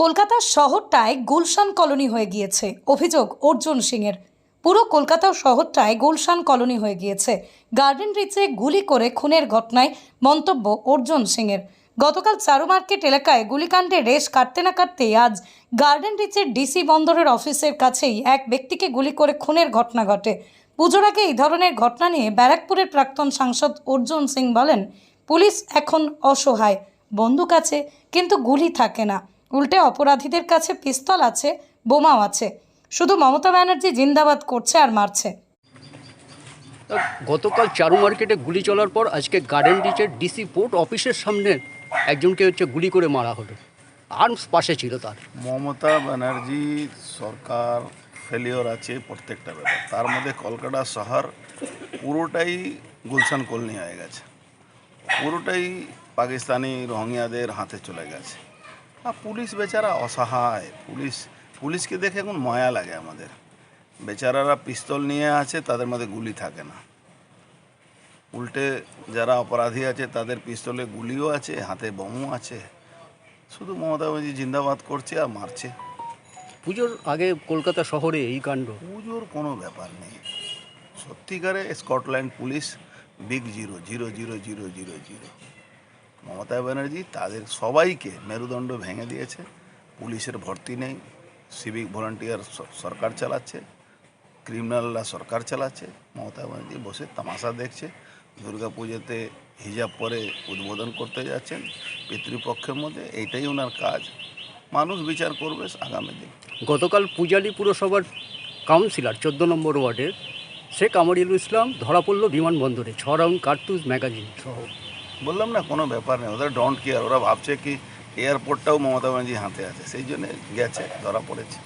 কলকাতার শহরটায় গুলশান কলোনি হয়ে গিয়েছে। অভিযোগ, অর্জুন সিংয়ের। পুরো কলকাতা শহরটায় গুলশান কলোনি হয়ে গিয়েছে। গার্ডেন রিচে গুলি করে খুনের ঘটনায় মন্তব্য অর্জুন সিংয়ের। গতকাল চারু মার্কেট এলাকায় গুলিকাণ্ডে রেশ কাটতে না কাটতেই আজ গার্ডেন রিচের ডিসি বন্দরের অফিসের কাছেই এক ব্যক্তিকে গুলি করে খুনের ঘটনা ঘটে। পুজোর আগে এই ধরনের ঘটনা নিয়ে ব্যারাকপুরের প্রাক্তন সাংসদ অর্জুন সিং বলেন, পুলিশ এখন অসহায়, বন্দুক আছে, কিন্তু গুলি থাকে না। উল্টে অপরাধীদের কাছে পিস্তল আছে বোমাও আছে। শুধু মমতা ব্যানার্জি জিন্দাবাদ করছে আর মারছে। গতকাল চারু মার্কেটে গুলি চলার পর আজকে গার্ডেন রিচের ডিসি পোর্ট অফিসের সামনে একজনকে হচ্ছে গুলি করে মারা হলো। আর্মস পাশে ছিল তার। মমতা ব্যানার্জি সরকার ফেলিওর আছে প্রত্যেকটা ব্যাপার। তার মধ্যে কলকাতা শহর পুরোটাই গুলশান কলনি হয়ে গেছে। পুরোটাই পাকিস্তানি রোহিঙ্গাদের হাতে চলে গেছে। পুলিশ বেচারা অসহায়। পুলিশ পুলিশকে দেখে এখন মায়া লাগে আমাদের। বেচারারা পিস্তল নিয়ে আছে তাদের মধ্যে গুলি থাকে না। উল্টে যারা অপরাধী আছে তাদের পিস্তলে গুলিও আছে হাতে বমও আছে। শুধু মমতা ব্যানার্জি জিন্দাবাদ করছে আর মারছে। পুজোর আগে কলকাতা শহরে এই কাণ্ড? পুজোর কোনো ব্যাপার নেই। সত্যিকারে Scotland police big zero zero zero zero zero zero. Mamata Banerjee তাদের সবাইকে মেরুদণ্ড ভেঙে দিয়েছে। পুলিশের ভর্তি নেই। সিভিক ভলান্টিয়ার সরকার চালাচ্ছে। ক্রিমিনালরা সরকার চালাচ্ছে। মমতা ব্যানার্জি বসে তামাশা দেখছে। দুর্গা পুজোতে হিজাব পরে উদ্বোধন করতে যাচ্ছেন পিতৃপক্ষের মধ্যে। এইটাই ওনার কাজ। মানুষ বিচার করবে আগামী দিন। গতকাল পূজালী পুরসভার কাউন্সিলর চোদ্দ নম্বর ওয়ার্ডের শেখ আমরিউল ইসলাম ধরা পড়ল বিমানবন্দরে। ছ রাউন্ড কার্তুজ ম্যাগাজিন। সহ বললাম না, কোনো ব্যাপার নেই। ওদের ডোন্ট কেয়ার ওরা ভাবছে কি এয়ারপোর্টটাও মমতা ব্যানার্জি হাতে আছে। সেই জন্য গেছে, ধরা পড়েছে।